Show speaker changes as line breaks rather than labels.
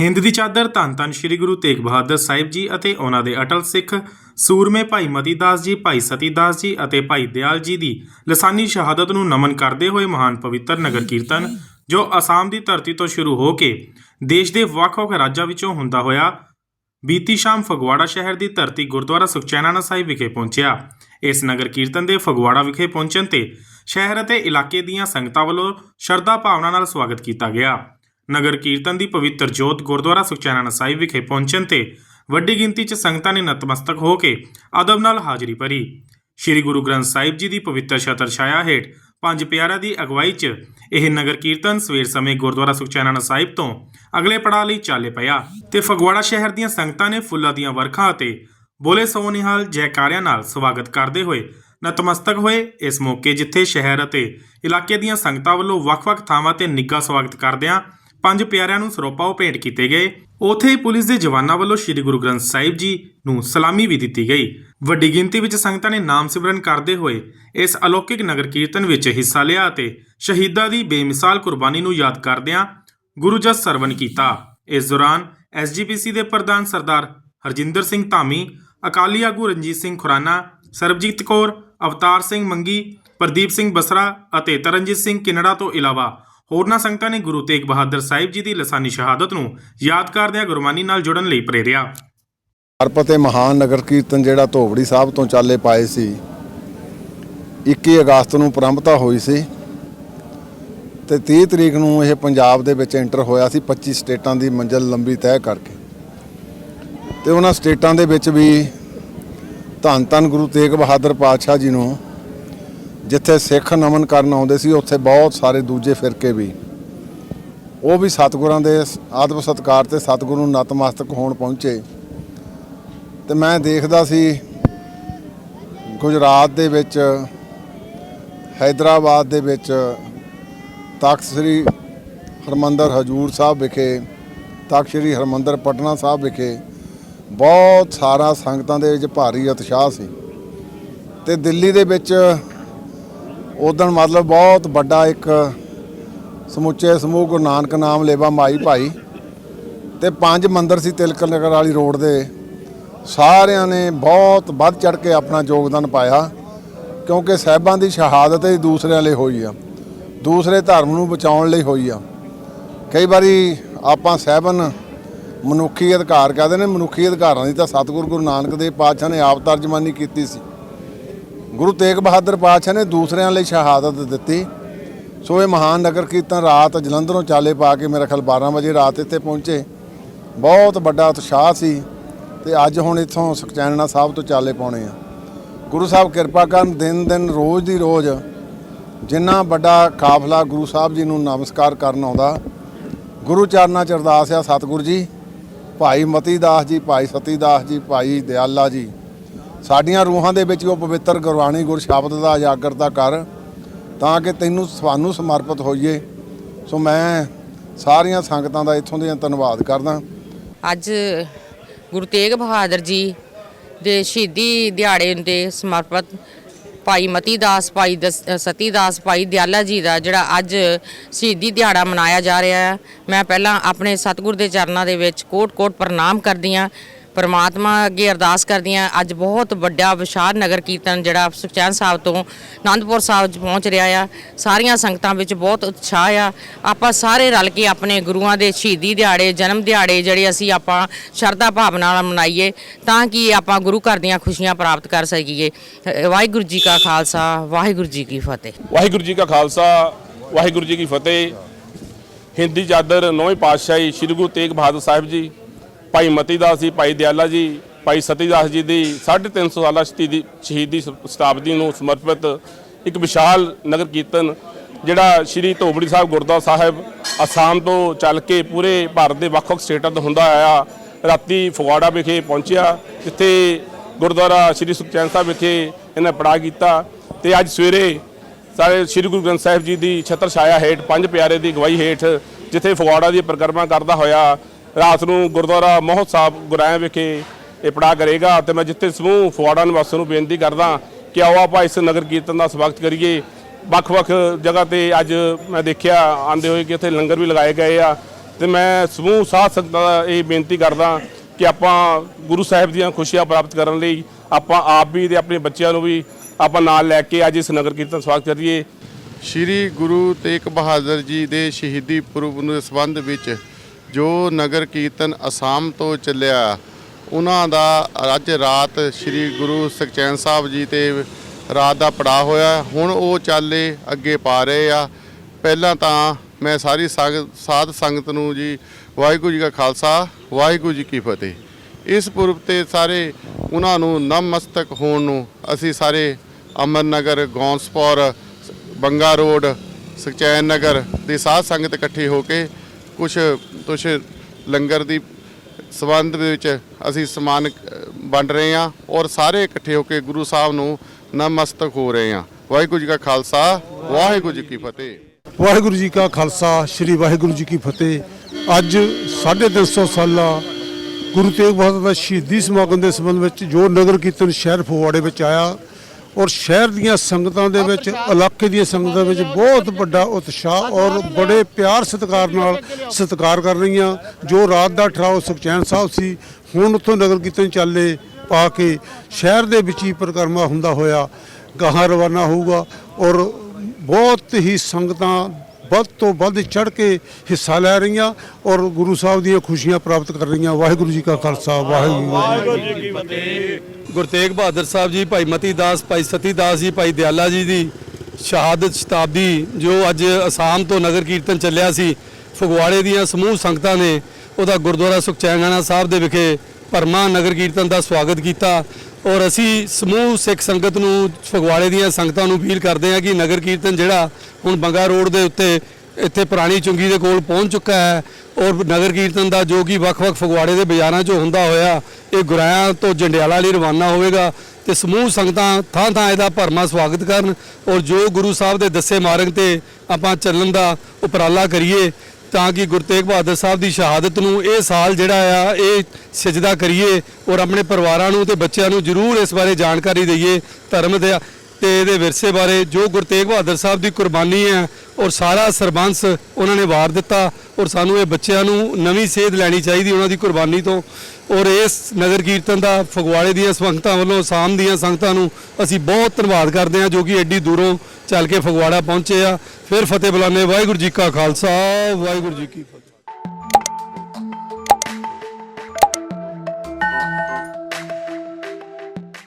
ਹਿੰਦ ਦੀ ਚਾਦਰ ਧੰਨ ਧੰਨ ਸ੍ਰੀ ਗੁਰੂ ਤੇਗ ਬਹਾਦਰ ਸਾਹਿਬ ਜੀ ਅਤੇ ਉਹਨਾਂ ਦੇ ਅਟਲ ਸਿੱਖ ਸੂਰਮੇ ਭਾਈ ਮਤੀ ਦਾਸ ਜੀ, ਭਾਈ ਸਤੀ ਦਾਸ ਜੀ ਅਤੇ ਭਾਈ ਦਿਆਲ ਜੀ ਦੀ ਲਸਾਨੀ ਸ਼ਹਾਦਤ ਨੂੰ ਨਮਨ ਕਰਦੇ ਹੋਏ ਮਹਾਨ ਪਵਿੱਤਰ ਨਗਰ ਕੀਰਤਨ, ਜੋ ਅਸਾਮ ਦੀ ਧਰਤੀ ਤੋਂ ਸ਼ੁਰੂ ਹੋ ਕੇ ਦੇਸ਼ ਦੇ ਵੱਖ-ਵੱਖ ਰਾਜਾਂ ਵਿੱਚੋਂ ਹੁੰਦਾ ਹੋਇਆ ਬੀਤੀ ਸ਼ਾਮ ਫਗਵਾੜਾ ਸ਼ਹਿਰ ਦੀ ਧਰਤੀ ਗੁਰਦੁਆਰਾ ਸੁਖਚੈਨਾਨਾ ਸਾਹਿਬ ਵਿਖੇ ਪਹੁੰਚਿਆ। ਇਸ ਨਗਰ ਕੀਰਤਨ ਦੇ ਫਗਵਾੜਾ ਵਿਖੇ ਪਹੁੰਚਣ ਤੇ ਸ਼ਹਿਰ ਅਤੇ ਇਲਾਕੇ ਦੀਆਂ ਸੰਗਤਾਂ ਵੱਲੋਂ ਸ਼ਰਧਾ ਭਾਵਨਾ ਨਾਲ ਸਵਾਗਤ ਕੀਤਾ ਗਿਆ। ਨਗਰ ਕੀਰਤਨ ਦੀ ਪਵਿੱਤਰ ਜੋਤ ਗੁਰਦੁਆਰਾ ਸੁਖਚੈਨਾਨਾ ਸਾਹਿਬ ਵਿਖੇ ਪਹੁੰਚਣ ਤੇ ਵੱਡੀ ਗਿਣਤੀ 'ਚ ਸੰਗਤਾਂ ਨੇ ਨਤਮਸਤਕ ਹੋ ਕੇ ਅਦਬ ਨਾਲ ਹਾਜ਼ਰੀ ਭਰੀ। ਸ੍ਰੀ ਗੁਰੂ ਗ੍ਰੰਥ ਸਾਹਿਬ ਜੀ ਦੀ ਪਵਿੱਤਰ ਛਤਰ ਛਾਇਆ ਹੇਠ ਪੰਜ ਪਿਆਰਿਆਂ ਦੀ ਅਗਵਾਈ 'ਚ ਇਹ ਨਗਰ ਕੀਰਤਨ ਸਵੇਰ ਸਮੇਂ ਗੁਰਦੁਆਰਾ ਸੁਖਚੈਨਾਨਾ ਸਾਹਿਬ ਤੋਂ ਅਗਲੇ ਪੜਾਅ ਲਈ ਚਾਲੇ ਪਿਆ ਤੇ ਫਗਵਾੜਾ ਸ਼ਹਿਰ ਦੀਆਂ ਸੰਗਤਾਂ ਨੇ ਫੁੱਲਾਂ ਦੀਆਂ ਵਰਖਾਂ ਅਤੇ ਬੋਲੇ ਸੋ ਨਿਹਾਲ ਜੈਕਾਰਿਆਂ ਨਾਲ ਸਵਾਗਤ ਕਰਦੇ ਹੋਏ ਨਤਮਸਤਕ ਹੋਏ। ਇਸ ਮੌਕੇ ਜਿੱਥੇ ਸ਼ਹਿਰ ਅਤੇ ਇਲਾਕੇ ਦੀਆਂ ਸੰਗਤਾਂ ਵੱਲੋਂ ਵੱਖ-ਵੱਖ ਥਾਵਾਂ ਤੇ ਨਿੱਘਾ ਸਵਾਗਤ ਕਰਦਿਆਂ ਪੰਜ ਪਿਆਰਿਆਂ ਨੂੰ ਸਰੋਪਾ ਉਹ ਭੇਂਟ ਕੀਤੇ ਗਏ। ਉਥੇ ਹੀ ਪੁਲਿਸ ਦੇ ਜਵਾਨਾਂ ਵੱਲੋਂ ਸ੍ਰੀ ਗੁਰੂ ਗ੍ਰੰਥ ਸਾਹਿਬ ਜੀ ਨੂੰ ਸਲਾਮੀ ਵੀ ਦਿੱਤੀ ਗਈ। ਵੱਡੀ ਗਿਣਤੀ ਵਿੱਚ ਸੰਗਤਾਂ ਨੇ ਨਾਮ ਸਿਮਰਨ ਕਰਦੇ ਹੋਏ ਇਸ ਅਲੌਕਿਕ ਨਗਰ ਕੀਰਤਨ ਵਿੱਚ ਹਿੱਸਾ ਲਿਆ ਅਤੇ ਸ਼ਹੀਦਾਂ ਦੀ ਬੇਮਿਸਾਲ ਕੁਰਬਾਨੀ ਨੂੰ ਯਾਦ ਕਰਦਿਆਂ ਗੁਰੂ ਜਸ ਸਰਵਨ ਕੀਤਾ। ਇਸ ਦੌਰਾਨ ਐਸਜੀਪੀਸੀ ਦੇ ਪ੍ਰਧਾਨ ਸਰਦਾਰ ਹਰਜਿੰਦਰ ਸਿੰਘ ਧਾਮੀ, ਅਕਾਲੀ ਆਗੂ ਰਣਜੀਤ ਸਿੰਘ ਖੁਰਾਨਾ, ਸਰਬਜੀਤ ਕੌਰ, ਅਵਤਾਰ ਸਿੰਘ ਮੰਗੀ, ਪ੍ਰਦੀਪ ਸਿੰਘ ਬਸਰਾ ਅਤੇ ਤਰਨਜੀਤ ਸਿੰਘ ਕਿਨੜਾ ਤੋਂ ਇਲਾਵਾ ਹੋਰਨਾਂ ਸੰਗਤਾਂ ਨੇ ਗੁਰੂ ਤੇਗ ਬਹਾਦਰ ਸਾਹਿਬ ਜੀ ਦੀ ਲਸਾਨੀ ਸ਼ਹਾਦਤ ਨੂੰ ਯਾਦ ਕਰਦਿਆਂ ਗੁਰਬਾਣੀ ਨਾਲ ਜੁੜਨ ਲਈ ਪ੍ਰੇਰਿਆ।
ਹਰਪਤੇ ਮਹਾਨ ਨਗਰ ਕੀਰਤਨ ਜਿਹੜਾ ਧੋਬੜੀ ਸਾਹਿਬ ਤੋਂ ਚਾਲੇ ਪਾਏ ਸੀ 21 ਅਗਸਤ ਨੂੰ ਪ੍ਰਾਰੰਭਤਾ ਹੋਈ ਸੀ ਤੇ 30 ਤਰੀਕ ਨੂੰ ਇਹ ਪੰਜਾਬ ਦੇ ਵਿੱਚ ਐਂਟਰ ਹੋਇਆ ਸੀ 25 ਸਟੇਟਾਂ ਦੀ ਮੰਜ਼ਲ ਲੰਬੀ ਤੈਅ ਕਰਕੇ। ਤੇ ਉਹਨਾਂ ਸਟੇਟਾਂ ਦੇ ਵਿੱਚ ਵੀ ਧੰਨ ਧੰਨ ਗੁਰੂ ਤੇਗ ਬਹਾਦਰ ਪਾਤਸ਼ਾਹ ਜੀ ਨੂੰ ਜਿੱਥੇ ਸਿੱਖ ਨਮਨ ਕਰਨ ਆਉਂਦੇ ਸੀ, ਉੱਥੇ ਬਹੁਤ ਸਾਰੇ ਦੂਜੇ ਫਿਰਕੇ ਵੀ। ਉਹ ਵੀ ਸਤਿਗੁਰਾਂ ਦੇ ਆਤਮ ਸਤਕਾਰ ਤੇ ਸਤਿਗੁਰੂ ਨੂੰ ਨਤਮਸਤਕ ਹੋਣ ਪਹੁੰਚੇ। ਤੇ ਮੈਂ ਦੇਖਦਾ ਸੀ, ਗੁਜਰਾਤ ਦੇ ਵਿੱਚ ਹైదరాబాద్ ਦੇ ਵਿੱਚ ਤਖਤ ਸ੍ਰੀ ਹਰਮੰਦਰ ਹਜੂਰ ਸਾਹਿਬ ਵਿਖੇ, ਤਖਤ ਸ੍ਰੀ ਹਰਮੰਦਰ ਪਟਨਾ ਸਾਹਿਬ ਵਿਖੇ ਬਹੁਤ ਸਾਰਾ ਸੰਗਤਾਂ ਦੇ ਵਿੱਚ ਭਾਰੀ ਉਤਸ਼ਾਹ ਸੀ। ਤੇ ਦਿੱਲੀ ਦੇ ਵਿੱਚ ਉਦੋਂ ਮਤਲਬ ਬਹੁਤ ਵੱਡਾ ਇੱਕ ਸਮੁੱਚੇ ਸਮੂਹ ਗੁਰੂ ਨਾਨਕ ਨਾਮ ਲੇਵਾ ਮਾਈ ਭਾਈ ਤੇ ਪੰਜ ਮੰਦਰ ਸੀ ਤਿਲਕ ਨਗਰ ਵਾਲੀ ਰੋਡ ਦੇ। ਸਾਰਿਆਂ ਨੇ ਬਹੁਤ ਵੱਧ ਚੜ ਕੇ ਆਪਣਾ ਯੋਗਦਾਨ ਪਾਇਆ ਕਿਉਂਕਿ ਸਾਹਿਬਾਂ ਦੀ ਸ਼ਹਾਦਤ ਹੀ ਦੂਸਰਿਆਂ ਲਈ ਹੋਈ ਆ, ਦੂਸਰੇ ਧਰਮ ਨੂੰ ਬਚਾਉਣ ਲਈ ਹੋਈ ਆ। ਕਈ ਵਾਰੀ ਆਪਾਂ ਸਾਹਿਬਨ ਮਨੁੱਖੀ ਅਧਿਕਾਰ ਕਹਿੰਦੇ ਨੇ, ਮਨੁੱਖੀ ਅਧਿਕਾਰਾਂ ਦੀ ਤਾਂ ਸਤਿਗੁਰੂ ਗੁਰੂ ਨਾਨਕ ਦੇਵ ਪਾਤਸ਼ਾਹ ਨੇ ਆਪ ਤਰਜਮਾਨੀ ਕੀਤੀ ਸੀ। ਗੁਰੂ ਤੇਗ ਬਹਾਦਰ ਪਾਤਸ਼ਾਹ ਨੇ ਦੂਸਰਿਆਂ ਲਈ ਸ਼ਹਾਦਤ ਦਿੱਤੀ। ਸੋ ਇਹ ਮਹਾਨ ਨਗਰ ਕੀਰਤਨ ਰਾਤ ਜਲੰਧਰੋਂ ਚਾਲੇ ਪਾ ਕੇ ਮੇਰੇ ਖਿਆਲ 12 ਵਜੇ ਰਾਤ ਇੱਥੇ ਪਹੁੰਚੇ। ਬਹੁਤ ਵੱਡਾ ਉਤਸ਼ਾਹ ਸੀ ਤੇ ਅੱਜ ਹੁਣ ਇੱਥੋਂ ਸੁਖਚੈਨਣਾ ਸਾਹਿਬ ਤੋਂ ਚਾਲੇ ਪਾਉਣੇ ਆ। ਗੁਰੂ ਸਾਹਿਬ ਕਿਰਪਾ ਕਰਨ ਦਿਨ ਦਿਨ ਰੋਜ਼ ਦੀ ਰੋਜ਼ ਜਿੰਨਾ ਵੱਡਾ ਕਾਫਲਾ ਗੁਰੂ ਸਾਹਿਬ ਜੀ ਨੂੰ ਨਮਸਕਾਰ ਕਰਨ ਆਉਂਦਾ। ਗੁਰੂ ਚਰਨਾਂ ਚ ਅਰਦਾਸ ਆ ਸਤਿਗੁਰੂ ਜੀ, ਭਾਈ ਮਤੀ ਦਾਸ ਜੀ, ਭਾਈ ਸਤੀ ਦਾਸ ਜੀ, ਭਾਈ ਦਿਆਲਾ ਜੀ। ਸਾਡੀਆਂ ਰੂਹਾਂ ਦੇ ਵਿੱਚ ਉਹ ਪਵਿੱਤਰ ਗੁਰਬਾਣੀ ਗੁਰ ਸ਼ਬਦ ਦਾ ਉਜਾਗਰਤਾ ਕਰ, ਤਾਂ ਕਿ ਤੈਨੂੰ ਸਾਨੂੰ ਸਮਰਪਿਤ ਹੋਈਏ। ਸੋ ਮੈਂ ਸਾਰੀਆਂ ਸੰਗਤਾਂ ਦਾ ਇੱਥੋਂ ਦੀਆਂ ਧੰਨਵਾਦ ਕਰਦਾ।
ਅੱਜ ਗੁਰੂ ਤੇਗ ਬਹਾਦਰ ਜੀ ਦੇ ਸ਼ਹੀਦੀ ਦਿਹਾੜੇ ਦੇ ਸਮਰਪਿਤ ਭਾਈ ਮਤੀ ਦਾਸ, ਭਾਈ ਦਸ- ਸਤੀ ਦਾਸ, ਭਾਈ ਦਿਆਲਾ ਜੀ ਦਾ ਜਿਹੜਾ ਅੱਜ ਸ਼ਹੀਦੀ ਦਿਹਾੜਾ ਮਨਾਇਆ ਜਾ ਰਿਹਾ ਹੈ। ਮੈਂ ਪਹਿਲਾਂ ਆਪਣੇ ਸਤਿਗੁਰ ਦੇ ਚਰਨਾਂ ਦੇ ਵਿੱਚ ਕੋਟ-ਕੋਟ ਪ੍ਰਣਾਮ ਕਰਦੀ ਹਾਂ। ਪਰਮਾਤਮਾ ਅੱਗੇ ਅਰਦਾਸ ਕਰਦੀ ਹਾਂ। ਅੱਜ ਬਹੁਤ ਵੱਡਾ ਵਿਸ਼ਾਲ ਨਗਰ ਕੀਰਤਨ ਜਿਹੜਾ ਸੁਖਚੈਨ ਸਾਹਿਬ ਤੋਂ ਆਨੰਦਪੁਰ ਸਾਹਿਬ 'ਚ ਪਹੁੰਚ ਰਿਹਾ ਆ। ਸਾਰੀਆਂ ਸੰਗਤਾਂ ਵਿੱਚ ਬਹੁਤ ਉਤਸ਼ਾਹ ਆ। ਆਪਾਂ ਸਾਰੇ ਰਲ ਕੇ ਆਪਣੇ ਗੁਰੂਆਂ ਦੇ ਸ਼ਹੀਦੀ ਦਿਹਾੜੇ, ਜਨਮ ਦਿਹਾੜੇ ਜਿਹੜੇ ਅਸੀਂ ਆਪਾਂ ਸ਼ਰਧਾ ਭਾਵਨਾ ਨਾਲ ਮਨਾਈਏ ਤਾਂ ਕਿ ਆਪਾਂ ਗੁਰੂ ਘਰ ਦੀਆਂ ਖੁਸ਼ੀਆਂ ਪ੍ਰਾਪਤ ਕਰ ਸਕੀਏ। ਵਾਹਿਗੁਰੂ ਜੀ ਕਾ ਖਾਲਸਾ, ਵਾਹਿਗੁਰੂ ਜੀ ਕੀ ਫਤਿਹ।
ਵਾਹਿਗੁਰੂ ਜੀ ਕਾ ਖਾਲਸਾ, ਵਾਹਿਗੁਰੂ ਜੀ ਕੀ ਫਤਿਹ। ਹਿੰਦੀ ਚਾਦਰ ਨੌਵੇਂ ਪਾਤਸ਼ਾਹੀ ਸ੍ਰੀ ਗੁਰੂ ਤੇਗ ਬਹਾਦਰ ਸਾਹਿਬ ਜੀ ਭਾਈ ਮਤੀ ਦਾਸ ਜੀ, ਭਾਈ ਦਿਆਲਾ ਜੀ, ਭਾਈ ਸਤੀ ਦਾਸ ਜੀ ਦੀ 350 ਸਾਲਾ ਸ਼ਹੀਦੀ ਸ਼ਹੀਦੀ ਸ਼ਤਾਬਦੀ ਨੂੰ ਸਮਰਪਿਤ ਇੱਕ ਵਿਸ਼ਾਲ ਨਗਰ ਕੀਰਤਨ, ਜਿਹੜਾ ਸ੍ਰੀ ਧੋਬੜੀ ਸਾਹਿਬ ਗੁਰਦੁਆਰਾ ਸਾਹਿਬ ਅਸਾਮ ਤੋਂ ਚੱਲ ਕੇ ਪੂਰੇ ਭਾਰਤ ਦੇ ਵੱਖ-ਵੱਖ ਸਟੇਟਾਂ ਤੋਂ ਹੁੰਦਾ ਆਇਆ, ਰਾਤੀ ਫਗਵਾੜਾ ਵਿਖੇ ਪਹੁੰਚਿਆ, ਜਿੱਥੇ ਗੁਰਦੁਆਰਾ ਸ੍ਰੀ ਸੁਖਚੈਨ ਸਾਹਿਬ ਵਿਖੇ ਇਹਨਾਂ ਪੜਾਅ ਕੀਤਾ ਤੇ ਅੱਜ ਸਵੇਰੇ ਸਾਰੇ ਸ੍ਰੀ ਗੁਰੂ ਗ੍ਰੰਥ ਸਾਹਿਬ ਜੀ ਦੀ ਛਤਰ ਛਾਇਆ ਹੇਠ, ਪੰਜ ਪਿਆਰੇ ਦੀ ਗਵਾਹੀ ਹੇਠ ਜਿੱਥੇ ਫਗਵਾੜਾ ਦੀ ਪਰਿਕਰਮਾ ਕਰਦਾ ਹੋਇਆ ਰਾਤ ਨੂੰ ਗੁਰਦੁਆਰਾ ਮੋਹਤ ਸਾਹਿਬ ਗੁਰਾਇਆ ਵਿਖੇ ਇਹ ਪੜਾ ਕਰੇਗਾ ਤੇ ਮੈਂ ਜਿੱਥੇ ਸਮੂਹ ਫੁਆੜਾ ਨਿਵਾਸੀਆਂ ਨੂੰ ਬੇਨਤੀ ਕਰਦਾ ਕਿ ਆਓ ਆਪਾਂ ਇਸ ਨਗਰ ਕੀਰਤਨ ਦਾ ਸਵਾਗਤ ਕਰੀਏ। ਵੱਖ-ਵੱਖ ਜਗ੍ਹਾ ਤੇ ਅੱਜ ਮੈਂ ਦੇਖਿਆ, ਆਂਦੇ ਹੋਏ ਕਿ ਇੱਥੇ ਲੰਗਰ ਵੀ ਲਗਾਏ ਗਏ ਆ ਤੇ ਮੈਂ ਸਮੂਹ ਸਾਧ ਸੰਗਤਾਂ ਦਾ ਇਹ ਬੇਨਤੀ ਕਰਦਾ ਕਿ ਆਪਾਂ ਗੁਰੂ ਸਾਹਿਬ ਦੀਆਂ ਖੁਸ਼ੀਆਂ ਪ੍ਰਾਪਤ ਕਰਨ ਲਈ ਆਪਾਂ ਆਪ ਵੀ ਤੇ ਆਪਣੇ ਬੱਚਿਆਂ ਨੂੰ ਵੀ ਆਪਾਂ ਨਾਲ ਲੈ ਕੇ ਅੱਜ ਇਸ ਨਗਰ ਕੀਰਤਨ ਸਵਾਗਤ ਕਰੀਏ।
ਸ਼੍ਰੀ ਗੁਰੂ ਤੇਗ ਬਹਾਦਰ ਜੀ ਦੇ ਸ਼ਹੀਦੀ ਪੁਰਬ ਨੂੰ ਸੰਬੰਧ ਵਿੱਚ ਜੋ ਨਗਰ ਕੀਰਤਨ ਅਸਾਮ ਤੋਂ ਚੱਲਿਆ, ਉਹਨਾਂ ਦਾ ਅੱਜ ਰਾਤ ਸ਼੍ਰੀ ਗੁਰੂ ਸੁਖਚੈਨ ਸਾਹਿਬ ਜੀ ਤੇ ਰਾਤ ਦਾ ਪੜਾ ਹੋਇਆ। ਹੁਣ ਉਹ ਚਾਲੇ ਅੱਗੇ ਪਾ ਰਹੇ ਆ। ਪਹਿਲਾਂ ਤਾਂ ਮੈਂ ਸਾਰੀ ਸੰਗ- ਸਾਧ ਸੰਗਤ ਨੂੰ ਜੀ, ਵਾਹਿਗੁਰੂ ਜੀ ਕਾ ਖਾਲਸਾ, ਵਾਹਿਗੁਰੂ ਜੀ ਕੀ ਫਤਿਹ। ਇਸ ਪੁਰਬ ਤੇ ਸਾਰੇ ਉਹਨਾਂ ਨੂੰ ਨਮਸਤਕ ਹੋਣ ਨੂੰ ਅਸੀਂ ਸਾਰੇ ਅਮਰਨਗਰ, ਗੌਂਸਪੌਰ, ਬੰਗਾ ਰੋਡ ਸੁਖਚੈਨ ਨਗਰ ਦੀ ਸਾਧ ਸੰਗਤ ਇਕੱਠੀ ਹੋ ਕੇ ਕੁਝ ਕੁਛ ਲੰਗਰ ਦੀ ਸਬੰਧ ਵਿੱਚ ਅਸੀਂ ਸਮਾਨ ਵੰਡ ਰਹੇ ਹਾਂ ਔਰ ਸਾਰੇ ਇਕੱਠੇ ਹੋ ਕੇ ਗੁਰੂ ਸਾਹਿਬ ਨੂੰ ਨਮਸਤਕ ਹੋ ਰਹੇ ਹਾਂ। ਵਾਹਿਗੁਰੂ ਜੀ ਕਾ ਖਾਲਸਾ, ਵਾਹਿਗੁਰੂ ਜੀ ਕੀ ਫਤਿਹ।
ਵਾਹਿਗੁਰੂ ਜੀ ਕਾ ਖਾਲਸਾ, ਸ੍ਰੀ ਵਾਹਿਗੁਰੂ ਜੀ ਕੀ ਫਤਿਹ। ਅੱਜ 350 ਸਾਲਾ ਗੁਰੂ ਤੇਗ ਬਹਾਦਰ ਦਾ ਸ਼ਹੀਦੀ ਸਮਾਗਮ ਦੇ ਸੰਬੰਧ ਵਿੱਚ ਜੋ ਨਗਰ ਕੀਰਤਨ ਸ਼ਹਿਰ ਫਗਵਾੜੇ ਵਿੱਚ ਆਇਆ ਔਰ ਸ਼ਹਿਰ ਦੀਆਂ ਸੰਗਤਾਂ ਦੇ ਵਿੱਚ ਇਲਾਕੇ ਦੀਆਂ ਸੰਗਤਾਂ ਵਿੱਚ ਬਹੁਤ ਵੱਡਾ ਉਤਸ਼ਾਹ ਔਰ ਬੜੇ ਪਿਆਰ ਸਤਿਕਾਰ ਨਾਲ ਸਤਿਕਾਰ ਕਰ ਰਹੀਆਂ ਜੋ ਰਾਤ ਦਾ ਠਰਾਓ ਸੁਖਚੈਨ ਸਾਹਿਬ ਸੀ ਹੁਣ ਉੱਥੋਂ ਨਗਰ ਕੀਰਤਨ ਚੱਲੇ ਪਾ ਕੇ ਸ਼ਹਿਰ ਦੇ ਵਿੱਚ ਹੀ ਪਰਿਕਰਮਾ ਹੁੰਦਾ ਹੋਇਆ ਗਾਹਾਂ ਰਵਾਨਾ ਹੋਊਗਾ ਔਰ ਬਹੁਤ ਹੀ ਸੰਗਤਾਂ ਵੱਧ ਤੋਂ ਵੱਧ ਚੜ ਕੇ ਹਿੱਸਾ ਲੈ ਰਹੀਆਂ ਔਰ ਗੁਰੂ ਸਾਹਿਬ ਦੀਆਂ ਖੁਸ਼ੀਆਂ ਪ੍ਰਾਪਤ ਕਰ ਰਹੀਆਂ ਵਾਹਿਗੁਰੂ ਜੀ ਕਾ ਖਾਲਸਾ ਵਾਹਿਗੁਰੂ ਜੀ ਕੀ ਫਤਿਹ।
ਗੁਰੂ ਤੇਗ ਬਹਾਦਰ ਸਾਹਿਬ ਜੀ, ਭਾਈ ਮਤੀ ਦਾਸ, ਭਾਈ ਸਤੀ ਦਾਸ ਜੀ, ਭਾਈ ਦਿਆਲਾ ਜੀ ਦੀ ਸ਼ਹਾਦਤ ਸ਼ਤਾਬਦੀ, ਜੋ ਅੱਜ ਅਸਾਮ ਤੋਂ ਨਗਰ ਕੀਰਤਨ ਚੱਲਿਆ ਸੀ, ਫਗਵਾੜੇ ਦੀਆਂ ਸਮੂਹ ਸੰਗਤਾਂ ਨੇ ਉਹਦਾ ਗੁਰਦੁਆਰਾ ਸੁਖਚੈਨਾਣਾ ਸਾਹਿਬ ਦੇ ਵਿਖੇ ਪਰਮਾ ਨਗਰ ਕੀਰਤਨ ਦਾ ਸਵਾਗਤ ਕੀਤਾ। ਔਰ ਅਸੀਂ ਸਮੂਹ ਸਿੱਖ ਸੰਗਤ ਨੂੰ ਫਗਵਾੜੇ ਦੀਆਂ ਸੰਗਤਾਂ ਨੂੰ ਅਪੀਲ ਕਰਦੇ ਹਾਂ ਕਿ ਨਗਰ ਕੀਰਤਨ ਜਿਹੜਾ ਹੁਣ ਬੰਗਾ ਰੋਡ ਦੇ ਉੱਤੇ ਇੱਥੇ ਪੁਰਾਣੀ ਚੁੰਗੀ ਦੇ ਕੋਲ ਪਹੁੰਚ ਚੁੱਕਾ ਹੈ ਔਰ ਨਗਰ ਕੀਰਤਨ ਦਾ ਜੋ ਕਿ ਵੱਖ-ਵੱਖ ਫਗਵਾੜੇ ਦੇ ਬਾਜ਼ਾਰਾਂ 'ਚੋਂ ਹੁੰਦਾ ਹੋਇਆ, ਇਹ ਗੁਰਾਇਆਂ ਤੋਂ ਜੰਡਿਆਲਾ ਲਈ ਰਵਾਨਾ ਹੋਵੇਗਾ ਤੇ ਸਮੂਹ ਸੰਗਤਾਂ ਥਾਂ ਥਾਂ ਇਹਦਾ ਭਰਮਾ ਸਵਾਗਤ ਕਰਨ ਔਰ ਜੋ ਗੁਰੂ ਸਾਹਿਬ ਦੇ ਦੱਸੇ ਮਾਰਗ ਤੇ ਆਪਾਂ ਚੱਲਣ ਦਾ ਉਪਰਾਲਾ ਕਰੀਏ ਤਾਂ ਕਿ ਗੁਰੂ ਤੇਗ ਬਹਾਦਰ ਸਾਹਿਬ ਦੀ ਸ਼ਹਾਦਤ ਨੂੰ ਇਹ ਸਾਲ ਜਿਹੜਾ ਆ, ਇਹ ਸਜਦਾ ਕਰੀਏ ਔਰ ਆਪਣੇ ਪਰਿਵਾਰਾਂ ਨੂੰ ਤੇ ਬੱਚਿਆਂ ਨੂੰ ਜ਼ਰੂਰ ਇਸ ਬਾਰੇ ਜਾਣਕਾਰੀ ਦਈਏ ਧਰਮ ਦੇ ਤੇ ਇਹਦੇ ਵਿਰਸੇ ਬਾਰੇ ਜੋ ਗੁਰੂ ਤੇਗ ਬਹਾਦਰ ਸਾਹਿਬ ਦੀ ਕੁਰਬਾਨੀ ਹੈ ਔਰ ਸਾਰਾ ਸਰਬੰਸ ਉਹਨਾਂ ਨੇ ਵਾਰ ਦਿੱਤਾ ਔਰ ਸਾਨੂੰ ਇਹ ਬੱਚਿਆਂ ਨੂੰ ਨਵੀਂ ਸੇਧ ਲੈਣੀ ਚਾਹੀਦੀ ਉਹਨਾਂ ਦੀ ਕੁਰਬਾਨੀ ਤੋਂ ਔਰ ਇਸ ਨਗਰ ਕੀਰਤਨ ਦਾ ਫਗਵਾੜੇ ਦੀਆਂ ਸੰਗਤਾਂ ਵੱਲੋਂ ਆਸਾਮ ਦੀਆਂ ਸੰਗਤਾਂ ਨੂੰ ਅਸੀਂ ਬਹੁਤ ਧੰਨਵਾਦ ਕਰਦੇ ਹਾਂ ਜੋ ਕਿ ਐਡੀ ਦੂਰੋਂ ਚੱਲ ਕੇ ਫਗਵਾੜਾ ਪਹੁੰਚੇ ਆ। ਫਿਰ ਫਤਿਹ ਬੁਲਾਨੇ ਵਾਹਿਗੁਰੂ ਜੀ ਕਾ ਖਾਲਸਾ, ਵਾਹਿਗੁਰੂ ਜੀ ਕੀ